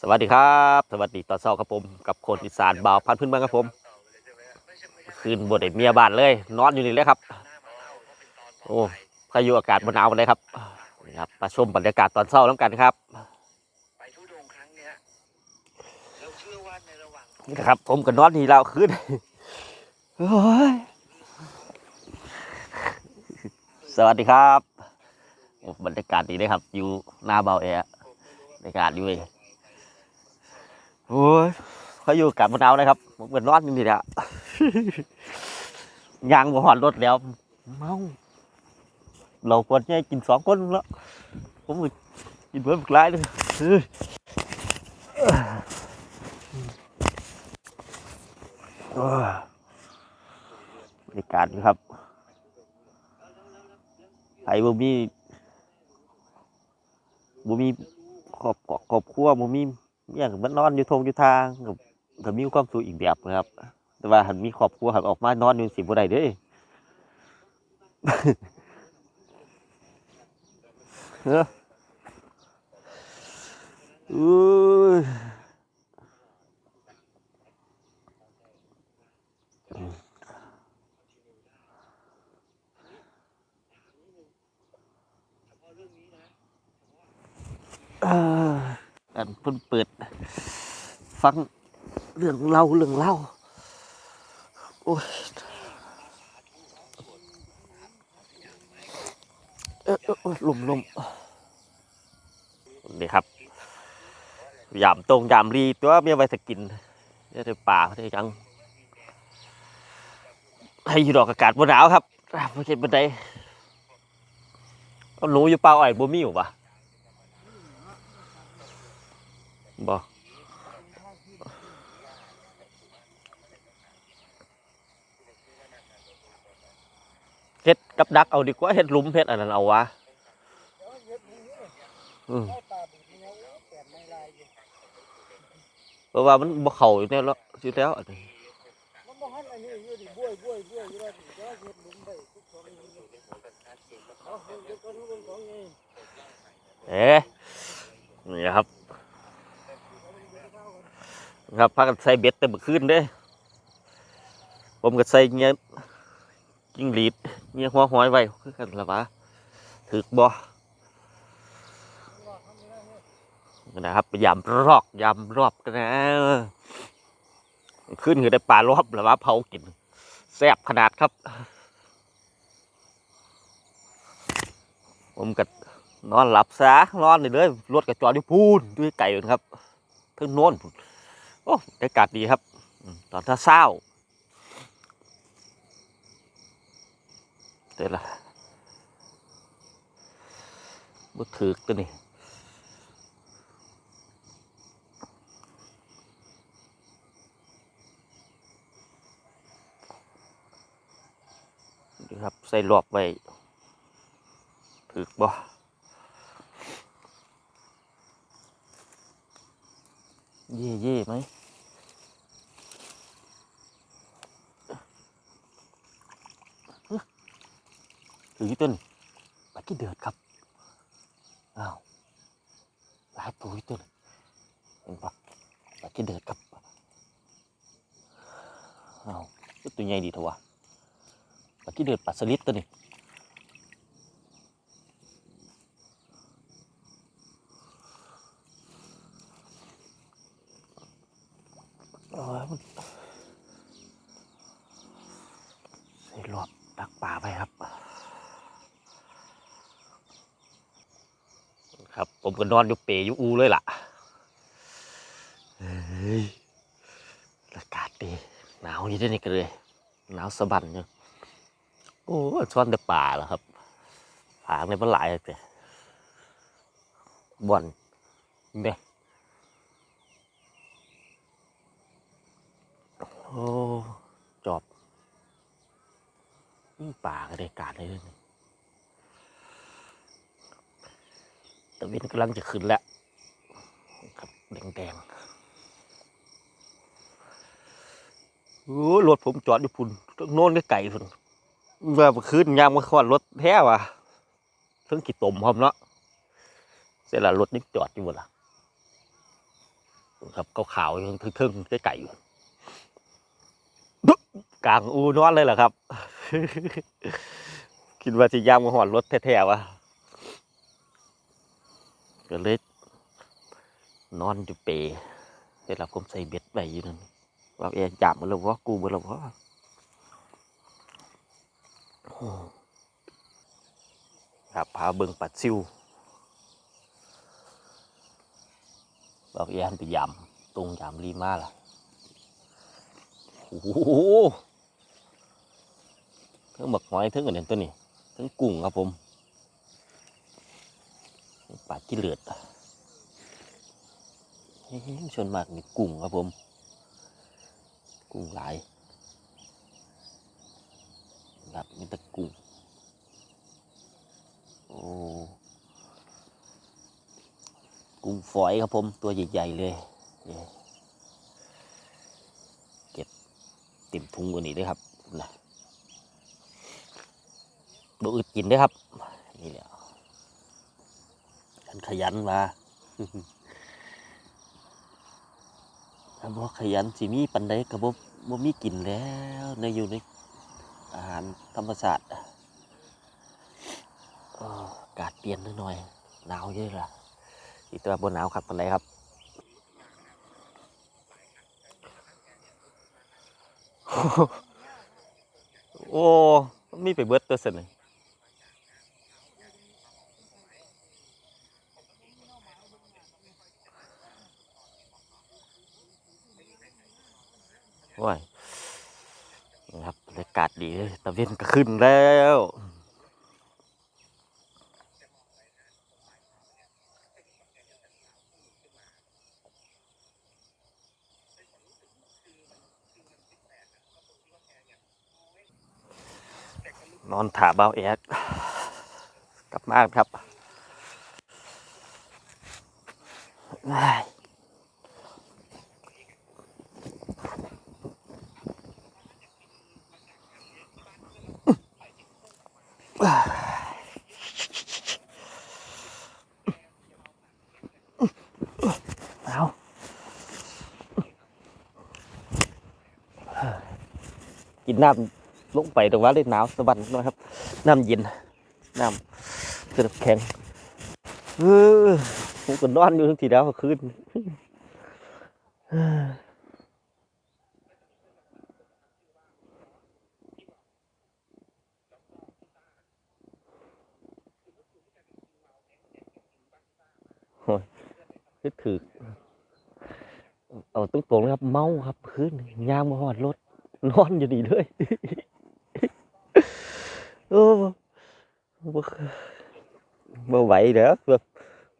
สวัสดีครับ สวัสดีตอนเช้าครับผม กับคนอีสานบ่าวพันพื้นเมืองครับผม คืนบดได้เมียบ้านเลย นอนอยู่นี่เลยครับ โอ้พายุอากาศบนหนาวเลยครับนี่ครับมาชมบรรยากาศตอนเช้าน้ำกันครับไปทุดงค์ครั้งเนี้ยเราเชื่อว่าในระหว่างครับ ผมก็นอนนี่แล้วคืนโอ้ยสวัสดีครับ บรรยากาศดีเลยครับ อยู่หน้าเบาแอร์บรรยากาศดีเลย โอ้ยพายุอากาศบนหนาวเลยครับผมก็นอนอยู่นี่แหละยางบ่หอนรถแล้ว เมาเราควรจะให้กินสองคนแล้วผมก็กินเพิ่มอีกหลายเลยเฮ้ยโอ้ยบรรยากาศดีครับไอ้บ่มีบ่มีครอบครอบครัวบ่มี เมียก็มันนอนอยู่ทงอยู่ทางก็ก็มีความสุขอีกแบบนะครับ แต่ว่าหันมีครอบครัวหันออกมานอนอยู่สิบ่ได้เด้เอออุ้ยเอันเพิ่นเปิด ฟังเรื่องเล่าเรื่องเล่าโอ้ยเออเออลมลมนี่ครับยามตรงยามรีตัวเมียไว้สกินจะได้ป่าได้จังให้อยู่ดอกอากาศบนหนาวครับไม่เห็นบันไดเอาหนูอยู่ป่าอ้อยบ่มีอยู่ปะ บ่เฮ็ดกับดักเอาดีกว่าเฮ็ดลุมเฮ็ดอันนั้นเอาวะอืมเพราะว่ามันบ่เข้าอยู่แล้วอยู่แล้วอันนี้มันบ่หันอันนี้อยู่ดิบ้วยบ้วยบ้วยอยู่แล้วดิแต่ว่าเฮ็ดหลุมได้ทุกสองนี่เอาเฮ็ดเดี๋ยวอนทุกคนนี่เอ๊ะนี่ครับ ครับพากันใส่เบ็ดแต่เมื่อคืนเด้ ผมก็ใส่เงี้ยกิ้งหรีดเงี้ยหัวหอยไว้คือกันละวะถึกบ่นะครับไปยำรอกยำรอบกันนะขึ้นคือได้ปลารอบละวะเผากินแซ่บขนาดครับ ผมก็นอนหลับซะนอนเลยเลยรถกระจอดอยู่พูนด้วยไก่ครับเพิ่งโน้น โอ้อากาศดีครับ ตอนถ้าเศร้าเดี๋ยวละบุถือกตัวนี้นี่ครับ ใส่รอบไว้ ถือกบ่ เย่เย่ไหมฮึถือกี่ต้นปลากี่เดือดครับ อ้าว หลายตัวอีกต้นเห็นปะปลากี่เดือดครับ อ้าวตัวใหญ่ดีเถอะวะปลา เดือดปลาสลิดตัวนี้โอ้ยมันใส่รอบตักป่าไปครับ ครับ ผมก็นอนอยู่เปอยู่อูเลยล่ะเฮ้ยอากาศดี หนาวนี่ได้นี่กันเลย หนาวสะบันเนี่ย อ้ซ่อนแต่ป่าแล้วครับผางในมันหลายเลยบ่อนเนี่ยโอ้จอบป่าก็ได้การเลยนี่ตะวินกำลังจะขึ้นแล้วครับแดงๆโอ้รถผมจอดอยู่พุ่นต้องโน่นก็ไก่พุ่น เมื่อคืนยามมาขอนรถแท้ว่ะเพิ่งกี่ตมพร้อมเนาะเสร็จแล้วรถนี่จอดอยู่หมดละครับขาวๆยู่ทึ่งๆใกล้ๆอยู่กลางอูนอนเลยเหรอครับ คิดว่าจะย่างมาหอดรถแท้ๆวะก็เลยนอนอยู่เปรได้รับผมใส่เบ็ดไปอยู่นั่นว่าเอ๊ะจับมันแล้ววะกูมันแล้ววะ ครับพาเบิงปัดซิวบอกเอ๊ะไปยำตรงยำรีมาล่ะ โอ้โหทั้งหมึกหอยทั้งอันนี้ตัวนี้ทั้งกุ้งครับผมปลากิเลือดชนมากมีกุ้งครับผม กุ้งหลาย ครับมีต่กุ้งโอ้กุ้งฝอยครับผมตัวใหญ่ๆเลยเก็บเต็มถุงกว่านี้ด้วยครับนะบอึดกินด้วยครับนี่แหละฉันขยันมาถ้าบ่ขยันสิมีปันใดก็บ่บ่มีกินแล้วในอยู่ใน อาหารธรรมชาติเอากาศเปลี่ยนนิดหน่อยหนาวเยอะละอีกตัวบนหนาวครับปันใดครับโอ้มีไปเบิดตัวเสนอว้ายครับ รยากาศดีเลยตะเวนก็ขึ้นแล้วนอนถาเบาแอดกลับมาครับอ้าย เอากินน้ำลงไปตรงว่าเล่นหนาวสะบันนะครับ น้ำเย็น น้ำเกิดแข็งเออผมก็นอนอยู่ทั้งทีแล้วคืนโอ้ย นึกถือเอาตรงนะครับ เมาครับคืนยามมาหอดรถนอนอยู่ดีเลยโอ้บ่บ่ไหวเด้อแบบ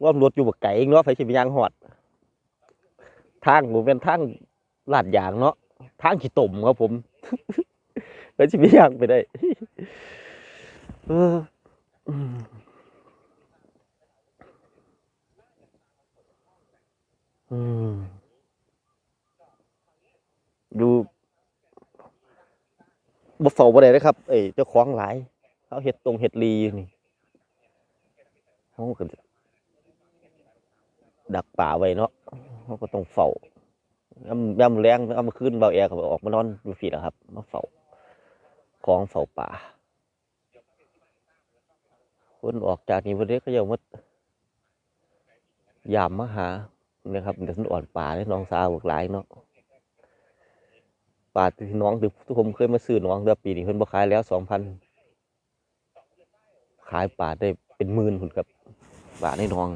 ว่ารถอยู่บักไก่เนาะไฟสิไปยางหอด ทางผมเป็นทางลาดยางเนาะทางขี้ต่มครับผมไฟสิไปยางไปได้เออ ดูบ่เฝ้าบ่ได้เด้อครับ เอ้ยเจ้าของหลายเขาเห็ดตรงเห็ดลีอยู่นี่เขาก็ดักป่าไว้เนาะเขาก็ต้องเฝ้าย่ำย่ำแรงเอามาขึ้นเบาแอร์ก็ออกมานอนอยู่ฝีแล้วครับ มาเฝ้าของเฝ้าป่าคนออกจากนี้วันนี้ก็ยังมายามมาหานะครับเดี๋ยวฉันอ่อนป่าเลยน้องสาวบอกหลายเนาะ ป่าที่น้องที่ทุกคนเคยมาซื้อน้องเดือปีนี้เพิ่นบ่ขายแล้วสองพันขายป่าได้เป็นหมื่นคุณครับป่าในหนอง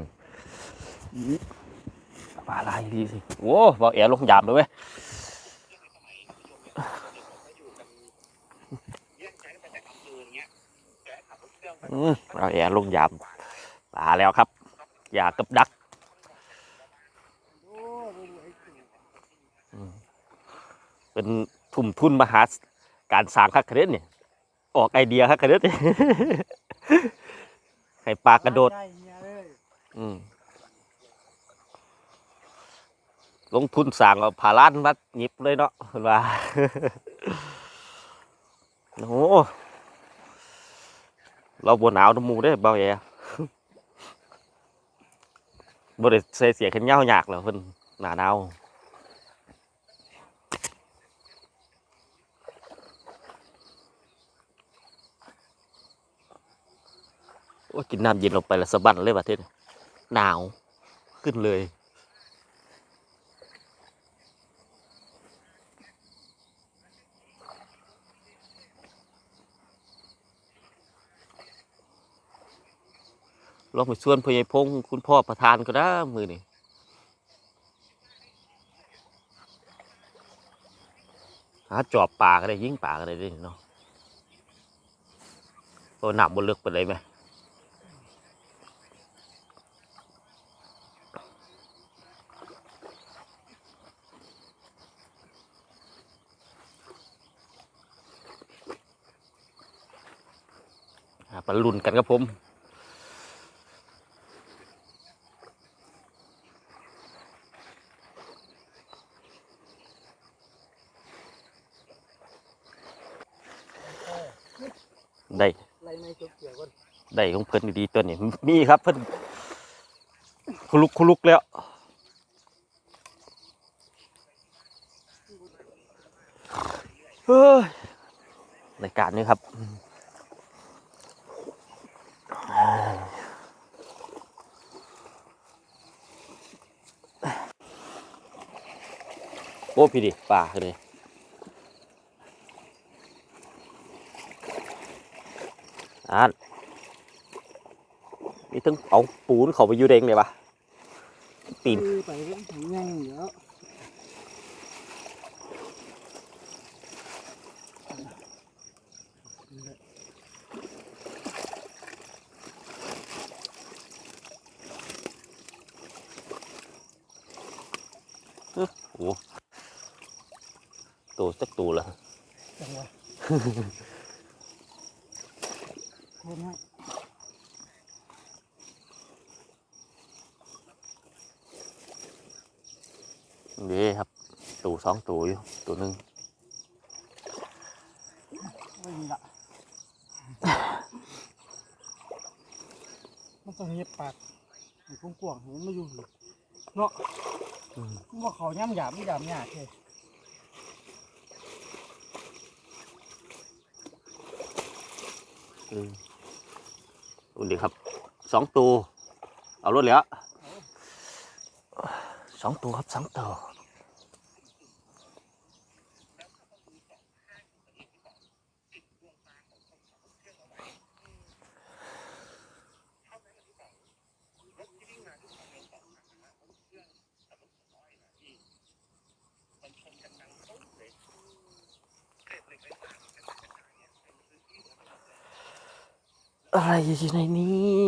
ป่าลายดีสิโอ้บอกแอร์ลงยามเลยเว้ยเอาแกขับรถเครื่องอืมเอาแอร์ลงยามป่าแล้วครับ อย่ากับดัก โอ้บ่ไหวจริง เป็นทุ่มทุนมหาการสร้างคักกระเด็นเนี่ยออกไอเดียคักกระเด็นให้ปลากระโดดได้เฮียเลยอืมลงทุนสร้างเอาผาล้านมัดหยิบเลยเนาะเห็นว่าโอ้โหเราบนหนาวน้ำหมูได้อเบาแย่บ่ได้ใส่เสียขันยาวยากแล้วเพิ่นหนาหนาว โอ้ยกินน้ำเย็นลงไปแล้วสะบันเลยประเทศหนาวขึ้นเลย ลองไปชวนพญายพงษ์คุณพ่อประธานก็ได้มือนี่หาจอบป่าก็ได้ยิงป่าก็ได้เด้วยเนาะตัวหนักบนเลือกไปเลยไหม อ่าไปลุ้นกันครับผมได้ไรไม่จบเกี่ยวกันได้ของเพิ่นดีๆตัวนี้มีครับเพิ่นคุลุกคุลุกแล้วเฮ้ยรายการนี้ครับ อ้พี่ดิป่าเลยอ่านนี่ถึงเอาปูนเขาไปอยู่เด้งเลยปะปีนไปเรื่องถึงยังเดี๋ยวโอ้ ตัวสักตัวละจังหวะคนให้นี่ครับตัวสองตัวอยู่ตัวหนึ่งไม่มีละมันต้องเงียบปากให้กว้างๆให้มันมาอยู่นี่เนาะมันว่าเขาย่ำหยาบไม่หยาบหยาบ เลยอืมดูดิครับสองตัวเอารถแล้วสองตัวครับสองตัว อะไรอยู่ในนี้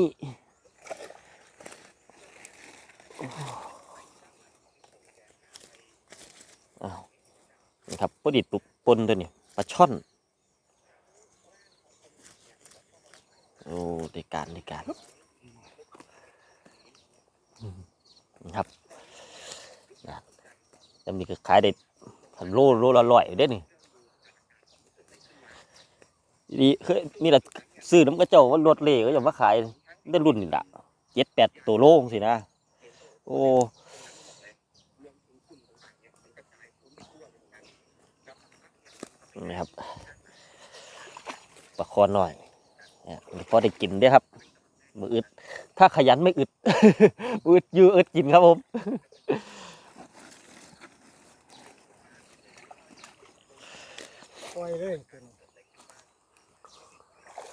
อ้าวนี่ครับปดิดปุกปนตัวนี้ปลาช่อน โอ้ด้การด้การนะครับนะจำนี้ก็ขายได้พันโลโลละร้อยอยู่เด้นี่ดีเคยนี่แหละ ซื้อน้ำกระเจ้าว่ารถเล่ก็ยังมาขายได้รุ่นนี่แหละเจ็ดแปดตัวโลงสินะ โอ้นี่ครับปลาคอหน่อยเนี่ยพอได้กินด้วยครับ มืออึด ถ้าขยันไม่อึดอึดยืออึดกินครับผมปล่อยเลยเป็น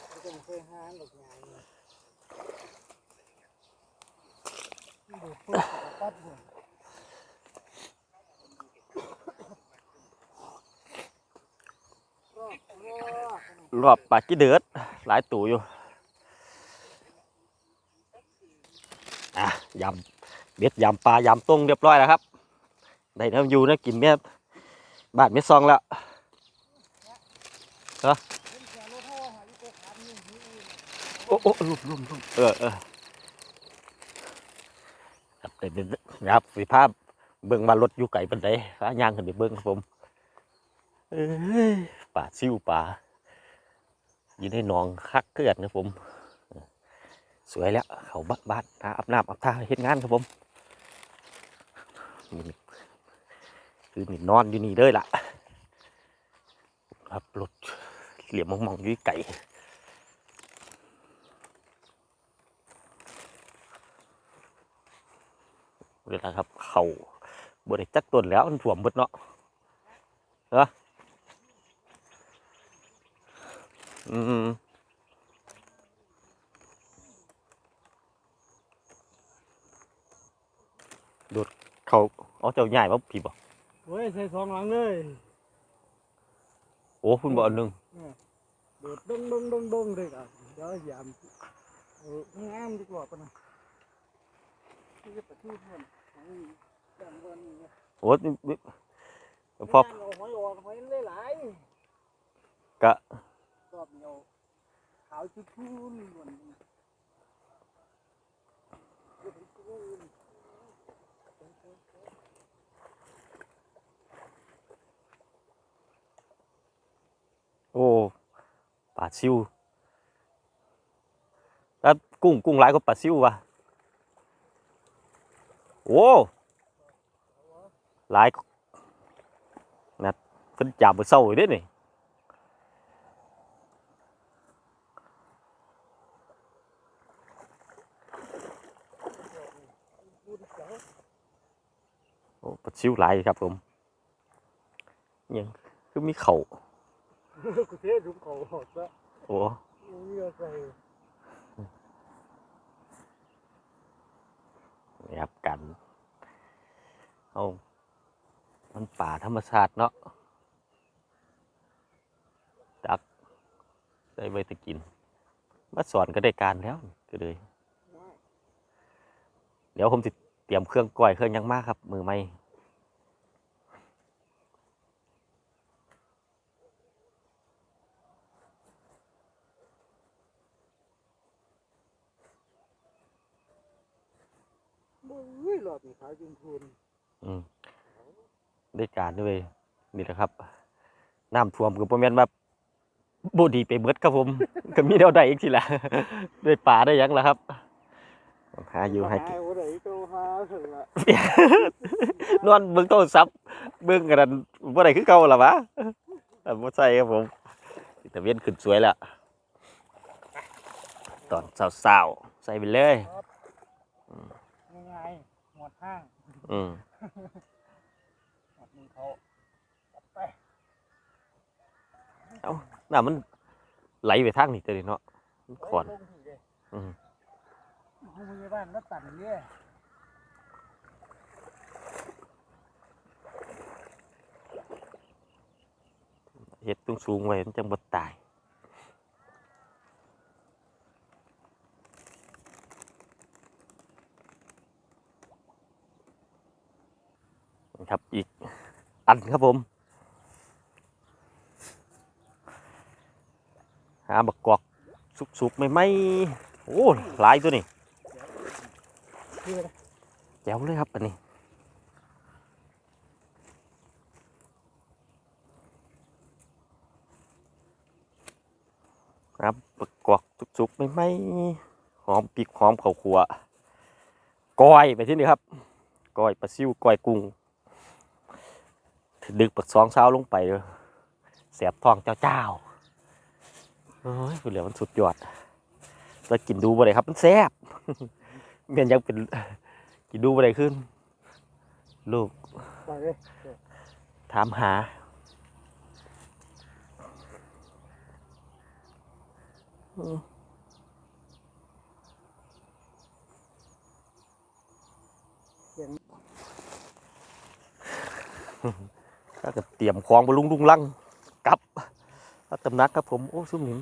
ไม่ต้องเคยหาหลอกงานเลยดูดปุ๊บก็ปัดหัว รอบปลากี้เดือดหลายตัวอยู่ อะยำเบ็ดยำปลายำต้งเรียบร้อยแล้วครับ ได้น้ำยู่นะกินแม่บาทเม็ดซองแล้วเหรอโอ้โอ้ลุ่มลุ่มลุ่มเออเออ เดี๋ยวเดี๋ยวนะครับสิภาพเบิ่งมารถอยู่ไก่ปันไดฟ้ายางขึ้นไปเบิ่งครับผมเอ้ยป่าซิวป่าอยู่ในหนองคักเกลือนครับผม สวยแล้ว เขาบ้านบ้านหาอาบน้ำอาบท่าเฮ็ดงานครับผมคือนี่นอนอยู่นี่เลยล่ะครับรถเหลี่ยมมองๆอยู่ไก่ เวลาครับ เขาบริจักต้นแล้วมันถ่วมหมดเนาะเหรออืมโดดเขาเอาเจ้าใหญ่มาผีบ่เว้ยใส่สองหลังเลย โอ้คุณบ่อันหนึงโดดดงดงดงดงเลยอะเดี๋ยวหยามเอองามดีกว่าปะนะ ที่จะไปที่เพื่อนของจังหวัดนี้นะโอ้นี่นี่พอเอาหอยออกหอยเลยหลายกะรอบเดียวขาวชุดชุนเหมือนโอ้ปลาซิวแล้วกุ้งกุ้งหลายก็ปลาซิววะ โอ้หลายนะเพิ่นจับมือเศร้าอยู่เด้นี่พูดเจ้าโอ้ปลาซิวหลายครับผมยังคือมีเข่ากูเทถุงเขาหอดซะโอ้ นะครับกันเอามันป่าธรรมชาติเนาะดักได้ไว้แตะกิน มาสอนก็ได้การแล้วก็เลย เดี๋ยวผมสิเตรียมเครื่องก้อยเครื่องยังมากครับ มือไม่ บ่ เฮ้ยรอบนี้ขาวจนทุนอืมได้การด้วยนี่แหละครับน้ำท่วมก็ประมาณว่าบดีไปเบิดครับผม ก็มีเดียวใดอีกทีละได้ป่าได้หยังละครับหาอยู่ให้กินโอ้ไหนโตหาถึงละนอนเบิ่งโทรศัพท์เบิ่งกันนั้นบ่ได้คือเก่าล่ะวะแต่บ่ใช่ครับผมแต่เวียนขึ้นสวยแล้วตอนเช้าๆใส่ไปเลยง่ายๆ หมดห้างอืมหมดมือเขาจัดไปน้ำมันไหลไปทางนี้ตัวนี้เนาะมันขอนลงที่เลยอืมโรงพยาบาลก็ตันเนี่ยเฮ็ดสูงๆไว้มันจังบ่ตาย ครับอีกอันครับผม หาบักกอกสุกๆไม่ไหมโอ้หลายตัวนี่แจ๋วเลยครับอันนี้ครับบักกอกสุกๆไม่ไหมหอมปีกหอมข้าวคั่วก้อยไปที่นี่ครับก้อยปลาซิวก้อยกุ้ง ดึกปักสองเช้าลงไปเลยแสบท้องเจ้าเจ้าๆเฮ้ยพูดแล้วมันสุดยอดแล้วกินดูบ่ได้ครับ มันแซ่บเมียนยังเป็นกินดูบ่ได้ขึ้น ลูกไปเลยถามหาอืมก็จะเตรียมของบลุงลุงลังกลับระตำนักครับผม โอ้ซุ้มหนิม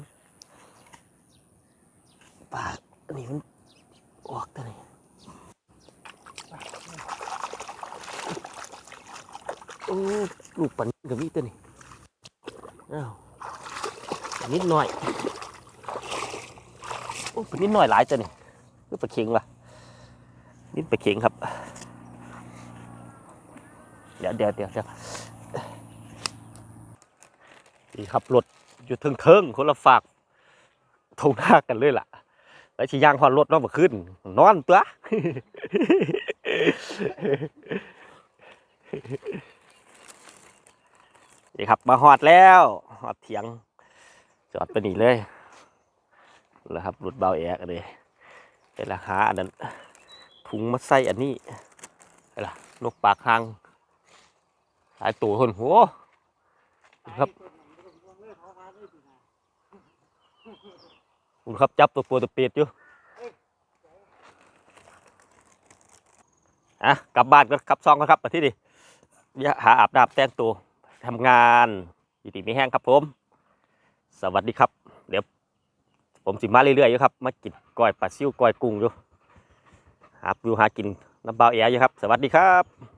ปากนนี้มันออกตัวนี้โอ้ลูกปันกับมีตัวนี้อ้าวนิดหน่อยโอ้เป็นนิดหน่อยหลายตัวนี่คือปลาเค็งว่ะนิดปลาเค็งครับ เดี๋ยวเดี๋ยวเดี๋ยวเดี๋ยว นี่ครับรถอยู่เทิงเทิงๆคนละฝากทงหน้ากันเลยล่ะแล้วชิยางหอนรถน้องมาขึ้น นอนตัวนี่ครับมาหอดแล้วหอดเถียง จอดไปหนีเลยแล้วครับรถเบาแอกเลยเดี๋ยวละหาอันนั้นถุงมาใส่อันนี้เดี๋ยวละนกปากหางหลายตัวคนโหครับ คุณครับจับตัวปัวตัวเป็ดอยู่อะกลับบ้านก็ขับซองกันครับมาที่ดิอย่าหาอาบน้ำแต่งตัวทำงานอยู่ดีไม่แห้งครับผม สวัสดีครับ เดี๋ยว ผมสิมาเรื่อยๆอยู่ครับ มากินก้อยปลาซิ่วก้อยกุ้งอยู่หาอยู่หากินน้ำเบาแอร์อยู่ครับ สวัสดีครับ